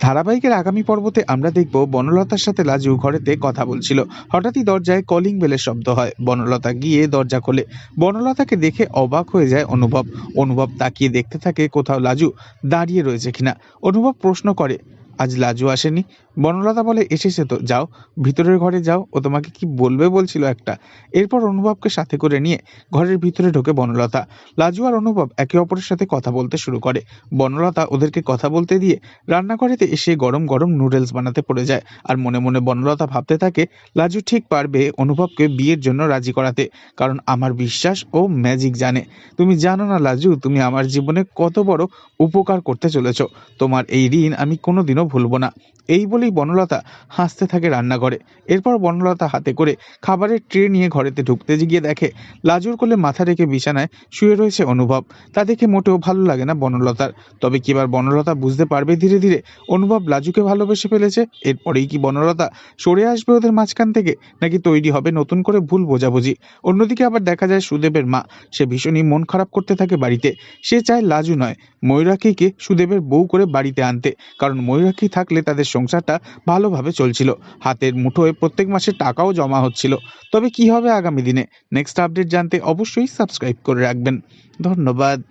ধারাবাহিকের আগামী পর্বতে আমরা দেখব বনলতার সাথে লাজু ঘরেতে কথা বলছিল। হঠাৎই দরজায় কলিং বেলের শব্দ হয়। বনলতা গিয়ে দরজা খোলে। বনলতাকে দেখে অবাক হয়ে যায় অনুভব। অনুভব তাকিয়ে দেখতে থাকে কোথাও লাজু দাঁড়িয়ে রয়েছে কিনা। অনুভব প্রশ্ন করে আজ লাজু আসেনি। বনলতা বলে, এসেছে তো, যাও, ভিতরের ঘরে যাও। ও তোমাকে কি বলবে বলছিল একটা। এরপর অনুভবকে সাথে করে নিয়ে ঘরের ভিতরে ঢোকে বনলতা। লাজু আর অনুভব একে অপরের সাথে কথা বলতে শুরু করে। বনলতা ওদেরকে কথা বলতে দিয়ে রান্নাঘরেতে এসে গরম গরম নুডলস বানাতে পড়ে যায়। আর মনে মনে বনলতা ভাবতে থাকে, লাজু ঠিক পারবে অনুভবকে বিয়ের জন্য রাজি করাতে, কারণ আমার বিশ্বাস ও ম্যাজিক জানে। তুমি জানো না লাজু, তুমি আমার জীবনে কত বড় উপকার করতে চলেছ। তোমার এই ঋণ আমি কোনোদিনও ভুলবো না। এই বলেই বনলতা হাসতে থাকে রান্নাঘরে। এরপর বনলতা হাতে করে খাবারের ট্রে নিয়ে ঘরেতে ঢুকতে গিয়ে দেখে, লাজুর কোলে মাথা রেখে বিছানায় শুয়ে রয়েছে অনুভব। তা দেখে মোটেও ভালো লাগে না বনলতার। তবে কি এবার বনলতা বুঝতে পারবে ধীরে ধীরে, অনুভব লাজুকে ভালোবেসে ফেলেছে? এরপরেই কি বনলতা সরে আসবে ওদের মাঝখান থেকে, নাকি তৈরি হবে নতুন করে ভুল বোঝাবুঝি? অন্যদিকে আবার দেখা যায় সুদেবের মা, সে ভীষণই মন খারাপ করতে থাকে বাড়িতে। সে চায় লাজু নয় ময়ূরাক্ষীকে সুদেবের বউ করে বাড়িতে আনতে, কারণ ময়ূরাক্ষী থাকলে তাদের সংসারটা ভালোভাবে চলছিল। হাতের মুঠোয় প্রত্যেক মাসে টাকাও জমা হচ্ছিল। তবে কি হবে আগামী দিনে? নেক্সট আপডেট জানতে অবশ্যই সাবস্ক্রাইব করে রাখবেন। ধন্যবাদ।